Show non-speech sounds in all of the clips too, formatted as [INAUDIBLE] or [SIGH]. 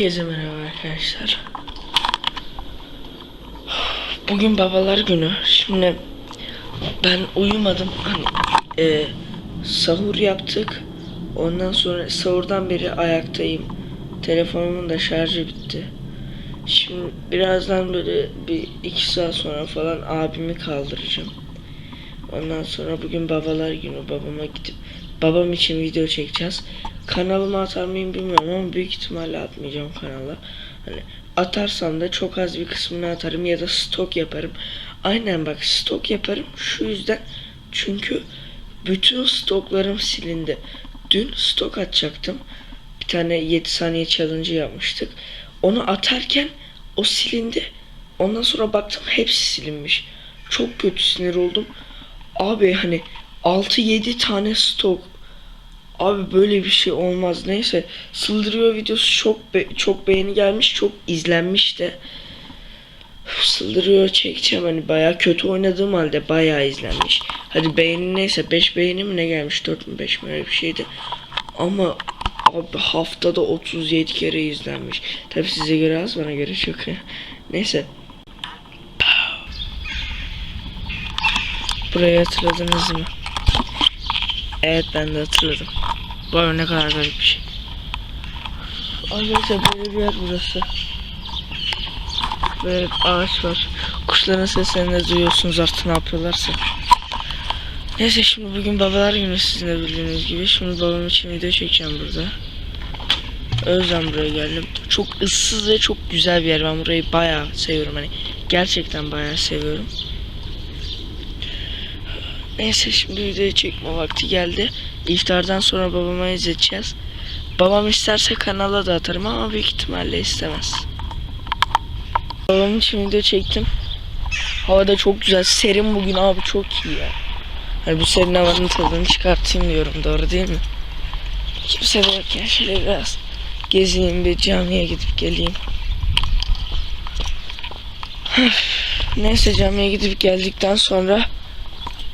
Herkese merhaba arkadaşlar. Bugün babalar günü. Şimdi ben uyumadım. Hani e, sahur yaptık. Ondan sonra sahurdan beri ayaktayım. Telefonumun da şarjı bitti. Şimdi birazdan böyle bir iki saat sonra falan abimi kaldıracağım. Ondan sonra bugün babalar günü babama gidip babam için video çekeceğiz. Kanalıma atar mıyım bilmiyorum ama büyük ihtimalle atmayacağım kanala. Hani atarsam da çok az bir kısmını atarım ya da stok yaparım. Aynen bak stok yaparım şu yüzden çünkü bütün stoklarım silindi. Dün stok atacaktım. Bir tane 7 saniye challenge yapmıştık. Onu atarken o silindi. Ondan sonra baktım hepsi silinmiş. Çok kötü sinir oldum. Abi hani 6-7 tane stok. Abi böyle bir şey olmaz. Neyse sıldırıyor videosu çok be- çok beğeni gelmiş, çok izlenmiş de. Sıldırıyor çekeceğim hani bayağı kötü oynadığım halde bayağı izlenmiş. Hadi beğeni neyse 5 beğeni mi ne gelmiş 4 mü 5 mi öyle bir şeydi. Ama abi haftada 37 kere izlenmiş. Tabi size göre az bana göre çok. [LAUGHS] Neyse. Burayı hatırladınız mı? Evet ben de hatırladım. Arada ne kadar garip bir şey. Arkadaşlar böyle bir yer burası. Böyle ağaç var. Kuşların seslerini de duyuyorsunuz artık ne yapıyorlarsa. Neyse şimdi bugün babalar günü sizin de bildiğiniz gibi. Şimdi babam için video çekeceğim burada. O yüzden buraya geldim. Çok ıssız ve çok güzel bir yer. Ben burayı bayağı seviyorum. Hani gerçekten bayağı seviyorum. Neyse şimdi videoyu çekme vakti geldi. İftardan sonra babama izleteceğiz. Babam isterse kanala da atarım ama büyük ihtimalle istemez. Babam için video çektim. Havada çok güzel. Serin bugün abi çok iyi ya. Hani bu serin havanın tadını çıkartayım diyorum. Doğru değil mi? Kimse de yokken şöyle biraz gezeyim bir camiye gidip geleyim. Neyse camiye gidip geldikten sonra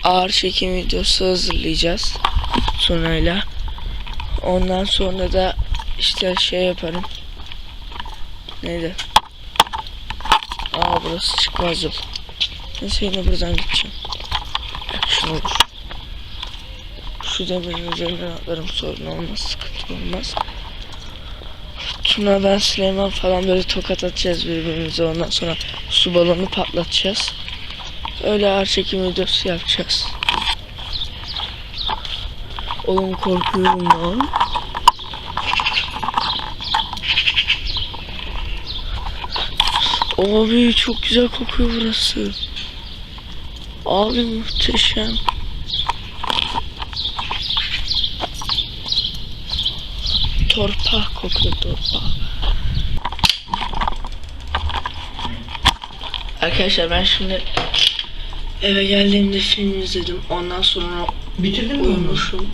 ağır çekim videosu hazırlayacağız sonrayla. Ondan sonra da işte şey yaparım. Neydi? Aa burası çıkmaz yol. Neyse yine buradan gideceğim. Şunu vur. Şu demirin üzerinden atlarım sorun olmaz sıkıntı olmaz. Tuna ben Süleyman falan böyle tokat atacağız birbirimize ondan sonra su balonu patlatacağız. Öyle ağır çekim videosu yapacağız. Oğlum korkuyorum lan. Abi çok güzel kokuyor burası. Abi muhteşem. Torpa kokuyor torpa. Arkadaşlar ben şimdi eve geldiğimde film izledim. Ondan sonra Bitirdin mi onu? uyumuşum.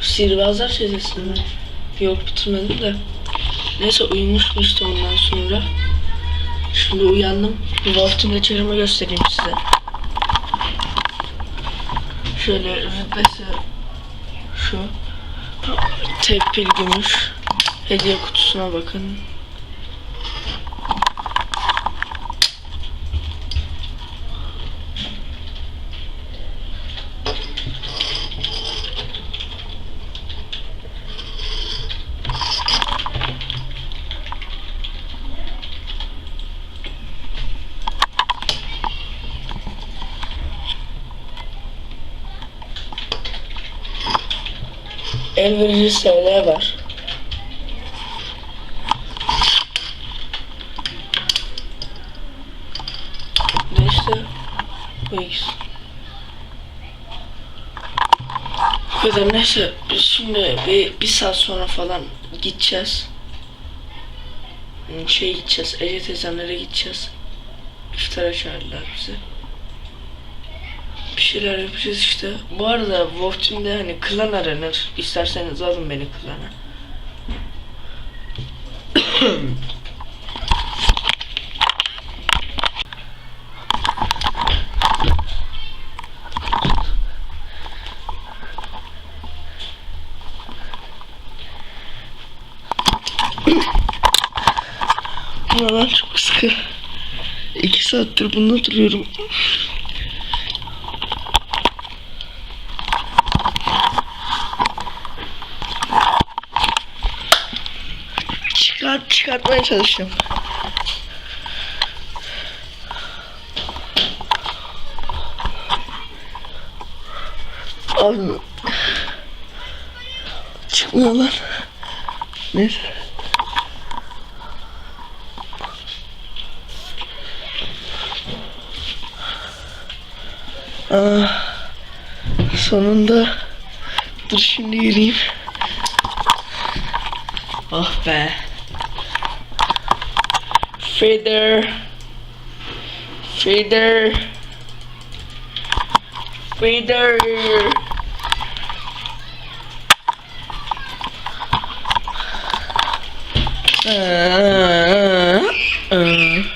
Sihirbazlar çetesini mi? Yok bitirmedim de. Neyse uyumuşum işte ondan sonra. Şimdi uyandım. Vaktimle çarımı göstereyim size. Şöyle rütbesi şu. Tek pil gümüş. Hediye kutusuna bakın. El verici SL var. İşte bu ikisi. Kadar neyse şimdi bir, bir saat sonra falan gideceğiz. Şey gideceğiz, Ece teyzemlere gideceğiz. İftara çağırdılar bizi bir şeyler yapacağız işte. Bu arada Wolf Team'de hani klan aranır. İsterseniz alın beni klana. [COUGHS] Buralar çok sıkı. İki saattir bunda duruyorum. Çıkartmaya çalışıyorum. Abi. Çıkmıyor lan. Neyse. Aa, sonunda dur şimdi yürüyeyim. Ah be. Feather. Feather. Feather. Aa, aa.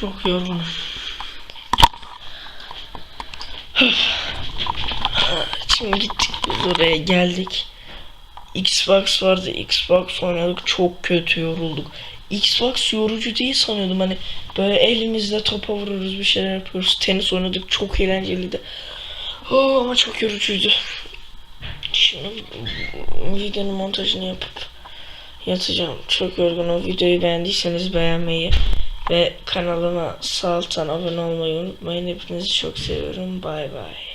Çok yorgunum. Şimdi gittik oraya geldik. Xbox vardı. Xbox oynadık. Çok kötü yorulduk. Xbox yorucu değil sanıyordum. Hani böyle elimizle topa vururuz bir şeyler yapıyoruz. Tenis oynadık. Çok eğlenceliydi. Oh, ama çok yorucuydu. Şimdi videonun montajını yapıp yatacağım. Çok yorgunum. Videoyu beğendiyseniz beğenmeyi ve kanalıma sağ alttan abone olmayı unutmayın. Hepinizi çok seviyorum. Bay bay.